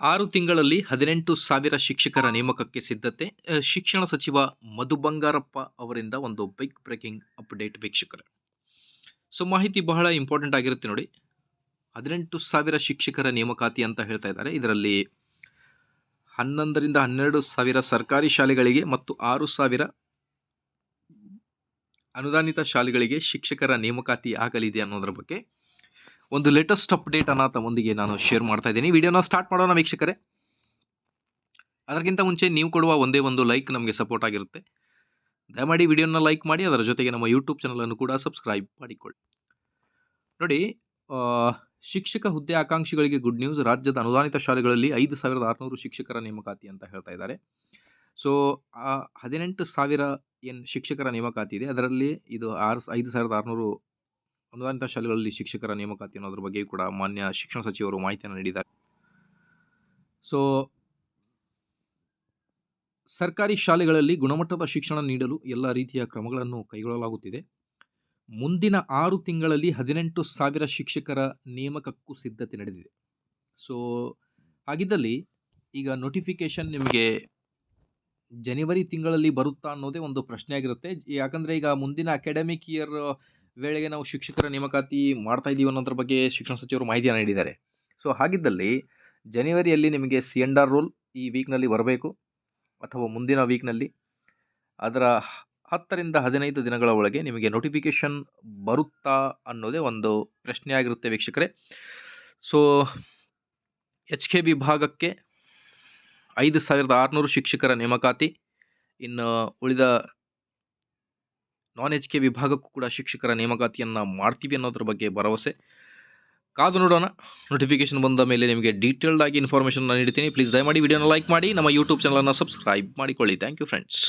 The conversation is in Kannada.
ಆರು ತಿಂಗಳಲ್ಲಿ ಹದಿನೆಂಟು ಸಾವಿರ ಶಿಕ್ಷಕರ ನೇಮಕಕ್ಕೆ ಸಿದ್ಧತೆ ಶಿಕ್ಷಣ ಸಚಿವ ಮಧು ಬಂಗಾರಪ್ಪ ಅವರಿಂದ ಒಂದು ಬಿಗ್ ಬ್ರೇಕಿಂಗ್ ಅಪ್ಡೇಟ್ ವೀಕ್ಷಕರೇ. ಸೊ, ಮಾಹಿತಿ ಬಹಳ ಇಂಪಾರ್ಟೆಂಟ್ ಆಗಿರುತ್ತೆ ನೋಡಿ. ಹದಿನೆಂಟು ಸಾವಿರ ಶಿಕ್ಷಕರ ನೇಮಕಾತಿ ಅಂತ ಹೇಳ್ತಾ ಇದ್ದಾರೆ. ಇದರಲ್ಲಿ ಹನ್ನೊಂದರಿಂದ ಹನ್ನೆರಡು ಸಾವಿರ ಸರ್ಕಾರಿ ಶಾಲೆಗಳಿಗೆ ಮತ್ತು ಆರು ಸಾವಿರ ಅನುದಾನಿತ ಶಾಲೆಗಳಿಗೆ ಶಿಕ್ಷಕರ ನೇಮಕಾತಿ ಆಗಲಿದೆ ಅನ್ನೋದ್ರ ಬಗ್ಗೆ ಒಂದು ಲೇಟೆಸ್ಟ್ ಅಪ್ಡೇಟ್ ಅನ್ನ ತಮ್ಮೊಂದಿಗೆ ನಾನು ಶೇರ್ ಮಾಡ್ತಾ ಇದ್ದೀನಿ. ವಿಡಿಯೋನ ಸ್ಟಾರ್ಟ್ ಮಾಡೋಣ ವೀಕ್ಷಕರೇ. ಅದಕ್ಕಿಂತ ಮುಂಚೆ ನೀವು ಕೊಡುವ ಒಂದೇ ಒಂದು ಲೈಕ್ ನಮಗೆ ಸಪೋರ್ಟ್ ಆಗಿರುತ್ತೆ. ದಯಮಾಡಿ ವಿಡಿಯೋನ ಲೈಕ್ ಮಾಡಿ, ಅದರ ಜೊತೆಗೆ ನಮ್ಮ ಯೂಟ್ಯೂಬ್ ಚಾನಲನ್ನು ಕೂಡ ಸಬ್ಸ್ಕ್ರೈಬ್ ಮಾಡಿಕೊಳ್ಳಿ. ನೋಡಿ ಶಿಕ್ಷಕ ಹುದ್ದೆ ಆಕಾಂಕ್ಷಿಗಳಿಗೆ ಗುಡ್ ನ್ಯೂಸ್ ರಾಜ್ಯದ ಅನುದಾನಿತ ಶಾಲೆಗಳಲ್ಲಿ ಐದು ಸಾವಿರದ ಆರುನೂರು ಶಿಕ್ಷಕರ ನೇಮಕಾತಿ ಅಂತ ಹೇಳ್ತಾ ಇದ್ದಾರೆ. ಸೊ ಹದಿನೆಂಟು ಸಾವಿರ ಏನು ಶಿಕ್ಷಕರ ನೇಮಕಾತಿ ಇದೆ. ಅದರಲ್ಲಿ ಇದು ಆರು, ಐದು ಸಾವಿರದ ಆರುನೂರು ಅನುದಾನಿತ ಶಾಲೆಗಳಲ್ಲಿ ಶಿಕ್ಷಕರ ನೇಮಕಾತಿ ಅನ್ನೋದ್ರ ಬಗ್ಗೆ ಕೂಡ ಮಾನ್ಯ ಶಿಕ್ಷಣ ಸಚಿವರು ಮಾಹಿತಿಯನ್ನು ನೀಡಿದ್ದಾರೆ. ಸೊ ಸರ್ಕಾರಿ ಶಾಲೆಗಳಲ್ಲಿ ಗುಣಮಟ್ಟದ ಶಿಕ್ಷಣ ನೀಡಲು ಎಲ್ಲ ರೀತಿಯ ಕ್ರಮಗಳನ್ನು ಕೈಗೊಳ್ಳಲಾಗುತ್ತಿದೆ. ಮುಂದಿನ ಆರು ತಿಂಗಳಲ್ಲಿ ಹದಿನೆಂಟು ಸಾವಿರ ಶಿಕ್ಷಕರ ನೇಮಕಕ್ಕೂ ಸಿದ್ಧತೆ ನಡೆದಿದೆ. ಸೊ ಹಾಗಿದ್ದಲ್ಲಿ ಈಗ ನೋಟಿಫಿಕೇಶನ್ ನಿಮಗೆ ಜನವರಿ ತಿಂಗಳಲ್ಲಿ ಬರುತ್ತಾ ಅನ್ನೋದೇ ಒಂದು ಪ್ರಶ್ನೆ ಆಗಿರುತ್ತೆ ಯಾಕಂದರೆ ಈಗ ಮುಂದಿನ ಅಕಾಡೆಮಿಕ್ ಇಯರ್ ವೇಳೆಗೆ ನಾವು ಶಿಕ್ಷಕರ ನೇಮಕಾತಿ ಮಾಡ್ತಾ ಇದ್ದೀವಿ ಅನ್ನೋದ್ರ ಬಗ್ಗೆ ಶಿಕ್ಷಣ ಸಚಿವರು ಮಾಹಿತಿಯನ್ನು ನೀಡಿದ್ದಾರೆ. ಸೊ ಹಾಗಿದ್ದಲ್ಲಿ ಜನವರಿಯಲ್ಲಿ ನಿಮಗೆ ಸಿ ಎನ್ ಆರ್ ರೋಲ್ ಈ ವೀಕ್ನಲ್ಲಿ ಬರಬೇಕು ಅಥವಾ ಮುಂದಿನ ವೀಕ್ನಲ್ಲಿ ಅದರ ಹತ್ತರಿಂದ ಹದಿನೈದು ದಿನಗಳ ಒಳಗೆ ನಿಮಗೆ ನೋಟಿಫಿಕೇಷನ್ ಬರುತ್ತಾ ಅನ್ನೋದೇ ಒಂದು ಪ್ರಶ್ನೆ ಆಗಿರುತ್ತೆ ವೀಕ್ಷಕರೇ. ಸೊ ಎಚ್ ಕೆ ವಿಭಾಗಕ್ಕೆ ಐದು ಸಾವಿರದ ಆರುನೂರು ಶಿಕ್ಷಕರ ನೇಮಕಾತಿ. ಇನ್ನು ಉಳಿದ ನಾನ್ ಎಚ್ ಕೆ ವಿಭಾಗಕ್ಕೂ ಕೂಡ ಶಿಕ್ಷಕರ ನೇಮಕಾತಿಯನ್ನು ಮಾಡ್ತೀವಿ ಅನ್ನೋದ್ರ ಬಗ್ಗೆ ಭರವಸೆ. ಕಾದು ನೋಡೋಣ. ನೋಟಿಫಿಕೇಶನ್ ಬಂದ ಮೇಲೆ ನಿಮಗೆ ಡೀಟೇಲ್ಡ್ ಆಗಿ ಇನ್ಫಾರ್ಮೇಷನ್ ನೀಡ್ತೀನಿ. ಪ್ಲೀಸ್ ದಯಮಾಡಿ ವಿಡಿಯೋನ ಲೈಕ್ ಮಾಡಿ. ನಮ್ಮ ಯೂಟ್ಯೂಬ್ ಚಾನಲನ್ನು ಸಬ್ಸ್ಕ್ರೈಬ್ ಮಾಡಿಕೊಳ್ಳಿ. Thank you friends